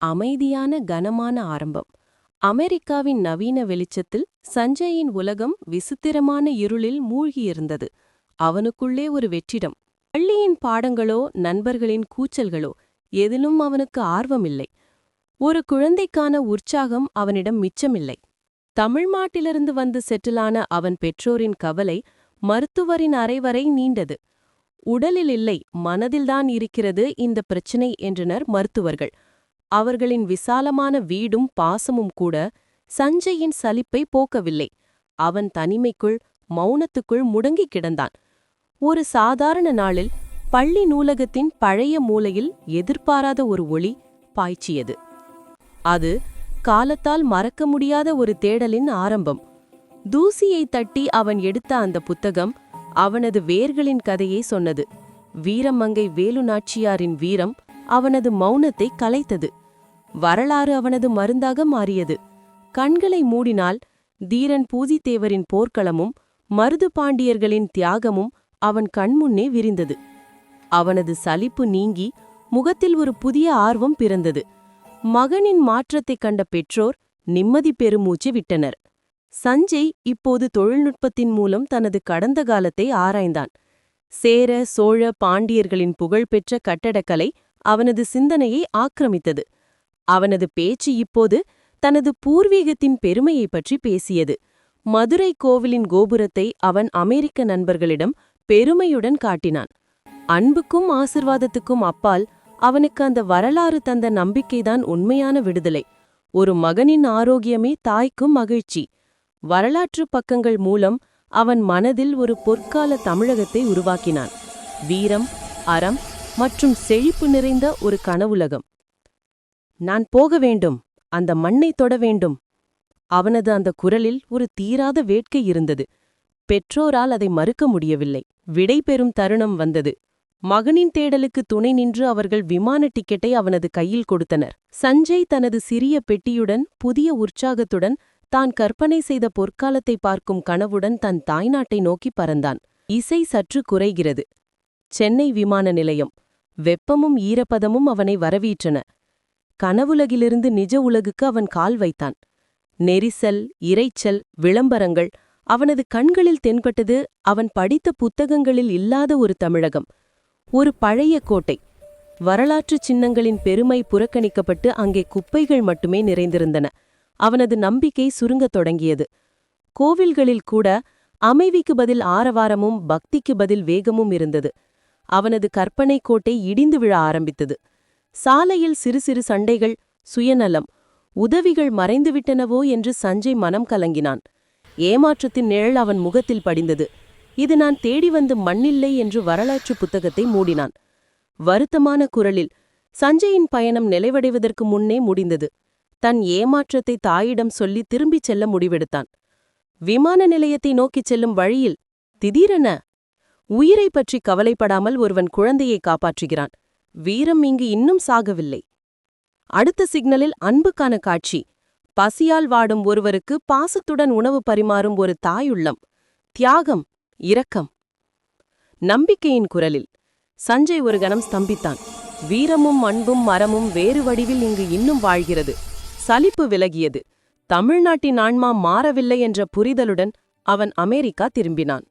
அமைதியான கனமான ஆரம்பம். அமெரிக்காவின் நவீன வெளிச்சத்தில் சஞ்சயின் உலகம் விசித்திரமான இருளில் மூழ்கியிருந்தது. அவனுக்குள்ளே ஒரு வெற்றிடம். பள்ளியின் பாடங்களோ நண்பர்களின் கூச்சல்களோ எதிலும் அவனுக்கு ஆர்வமில்லை. ஒரு குழந்தைக்கான உற்சாகம் அவனிடம் மிச்சமில்லை. தமிழ்நாட்டிலிருந்து வந்து செட்டிலான அவன் பெற்றோரின் கவலை மருத்துவரின் அறைவரை நீண்டது. உடலில் இல்லை மனதில்தான் இருக்கிறது இந்த பிரச்சினை என்றனர் மருத்துவர்கள். அவர்களின் விசாலமான வீடும் பாசமும் கூட சஞ்சயின் சலிப்பை போக்கவில்லை. அவன் தனிமைக்குள் மௌனத்துக்குள் முடங்கிக் கிடந்தான். ஒரு சாதாரண நாளில் பள்ளி நூலகத்தின் பழைய மூலையில் எதிர்பாராத ஒரு ஒளி பாய்ச்சியது. அது காலத்தால் மறக்க முடியாத ஒரு தேடலின் ஆரம்பம். தூசியை தட்டி அவன் எடுத்த அந்த புத்தகம் அவனது வேர்களின் கதையை சொன்னது. வீரமங்கை வேலு நாச்சியாரின் வீரம் அவனது மௌனத்தை கலைத்தது. வரலாறு அவனது மருந்தாக மாறியது. கண்களை மூடினால் தீரன் பூஜித்தேவரின் போர்க்களமும் மருது பாண்டியர்களின் தியாகமும் அவன் கண்முன்னே விரிந்தது. அவனது சலிப்பு நீங்கி முகத்தில் ஒரு புதிய ஆர்வம் பிறந்தது. மகனின் மாற்றத்தைக் கண்ட பெற்றோர் நிம்மதி பெருமூச்சு விட்டனர். சஞ்சய் இப்போது தொழில்நுட்பத்தின் மூலம் தனது கடந்த காலத்தை ஆராய்ந்தான். சேர சோழ பாண்டியர்களின் புகழ்பெற்ற கட்டடக்கலை அவனது சிந்தனையை ஆக்கிரமித்தது. அவனது பேச்சு இப்போது தனது பூர்வீகத்தின் பெருமையைப் பற்றி பேசியது. மதுரை கோவிலின் கோபுரத்தை அவன் அமெரிக்க நண்பர்களிடம் பெருமையுடன் காட்டினான். அன்புக்கும் ஆசிர்வாதத்துக்கும் அப்பால் அவனுக்கு அந்த வரலாறு தந்த நம்பிக்கைதான் உண்மையான விடுதலை. ஒரு மகனின் ஆரோக்கியமே தாய்க்கும் மகிழ்ச்சி. வரலாற்று பக்கங்கள் மூலம் அவன் மனதில் ஒரு பொற்கால தமிழகத்தை உருவாக்கினான். வீரம் அறம் மற்றும் செழிப்பு நிறைந்த ஒரு கனவுலகம். நான் போக வேண்டும் அந்த மண்ணை தொட வேண்டும். அவனது அந்த குரலில் ஒரு தீராத வேட்கை இருந்தது. பெற்றோரால் அதை மறுக்க முடியவில்லை. விடை பெறும் தருணம் வந்தது. மகனின் தேடலுக்கு துணை நின்று அவர்கள் விமான டிக்கெட்டை அவனது கையில் கொடுத்தனர். சஞ்சய் தனது சிறிய பெட்டியுடன் புதிய உற்சாகத்துடன் தான் கற்பனை செய்த பொற்காலத்தை பார்க்கும் கனவுடன் தன் தாய்நாட்டை நோக்கி பறந்தான். இசை சற்று குறைகிறது. சென்னை விமான நிலையம். வெப்பமும் ஈரப்பதமும் அவனை வரவீற்றன. கனவுலகிலிருந்து நிஜ உலகுக்கு அவன் கால் வைத்தான். நெரிசல் இரைச்சல் விளம்பரங்கள் அவனது கண்களில் தென்பட்டது அவன் படித்த புத்தகங்களில் இல்லாத ஒரு தமிழகம். ஒரு பழைய கோட்டை. வரலாற்றுச் சின்னங்களின் பெருமை புறக்கணிக்கப்பட்டு அங்கே குப்பைகள் மட்டுமே நிறைந்திருந்தன. அவனது நம்பிக்கை சுருங்கத் தொடங்கியது. கோவில்களில் கூட அமைவிக்கு பதில் ஆரவாரமும் பக்திக்கு பதில் வேகமும் இருந்தது. அவனது கற்பனை கோட்டை இடிந்து விழ ஆரம்பித்தது. சாலையில் சிறு சிறு சண்டைகள் சுயநலம் உதவிகள் மறைந்துவிட்டனவோ என்று சஞ்சய் மனம் கலங்கினான். ஏமாற்றத்தின் நிழல் அவன் முகத்தில் படிந்தது. இது நான் தேடி வந்து மண்ணில்லை என்று வரலாற்று புத்தகத்தை மூடினான். வருத்தமான குரலில் சஞ்சயின் பயணம் நிலைவடைவதற்கு முன்னே முடிந்தது. தன் ஏமாற்றத்தை தாயிடம் சொல்லி திரும்பிச் செல்ல முடிவெடுத்தான். விமான நிலையத்தை நோக்கிச் செல்லும் வழியில் திடீரென உயிரை பற்றி கவலைப்படாமல் ஒருவன் குழந்தையை காப்பாற்றுகிறான். வீரம் இங்கு இன்னும் சாகவில்லை. அடுத்த சிக்னலில் அன்புக்கான காட்சி. பசியால் வாடும் ஒருவருக்கு பாசத்துடன் உணவு பரிமாறும் ஒரு தாயுள்ளம் தியாகம் இரக்கம். நம்பிக்கையின் குரலில். சஞ்சய் ஒரு கணம் ஸ்தம்பித்தான். வீரமும் அன்பும் மரமும் வேறு வடிவில் இங்கு இன்னும் வாழ்கிறது. சலிப்பு விலகியது. தமிழ்நாட்டின் ஆன்மா மாறவில்லை என்ற புரிதலுடன் அவன் அமெரிக்கா திரும்பினான்.